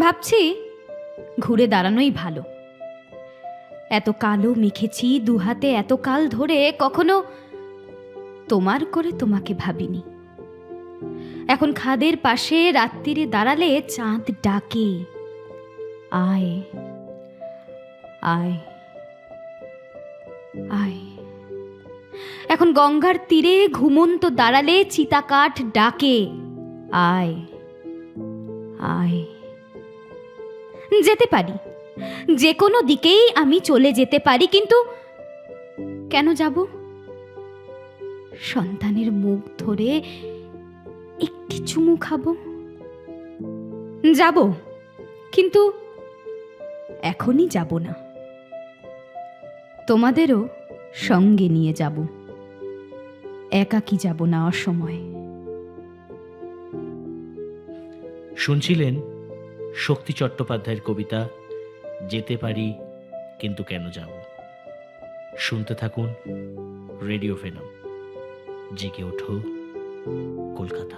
ভাবছি ঘুরে দাঁড়ানোই ভালো। এত কালো মেখেছি দুহাতে এত কাল ধরে কখনো তোমার করে তোমাকে ভাবিনি। এখন খাদের পাশে রাত্রিরে দাঁড়ালে চাঁদ ডাকে। আয় আয় আয়। এখন গঙ্গার তীরে ঘুমন্ত দাঁড়ালে চিতাকাঠ ডাকে। আয় আয়। যেতে পারি। যে কোনো দিকেই আমি চলে যেতে পারি, কিন্তু কেন যাব? সন্তানের মুখ ধরে একটি চুমু খাব। যাব, কিন্তু এখনই যাব না। তোমাদেরও সঙ্গে নিয়ে যাব। একাকি যাব না অসময়। শুনছিলেন শক্তি চট্টোপাধ্যায়ের কবিতা, যেতে পারি, কিন্তু কেন যাব? শুনতে থাকুন রেডিও ফেনম, জেগে ওঠো কলকাতা।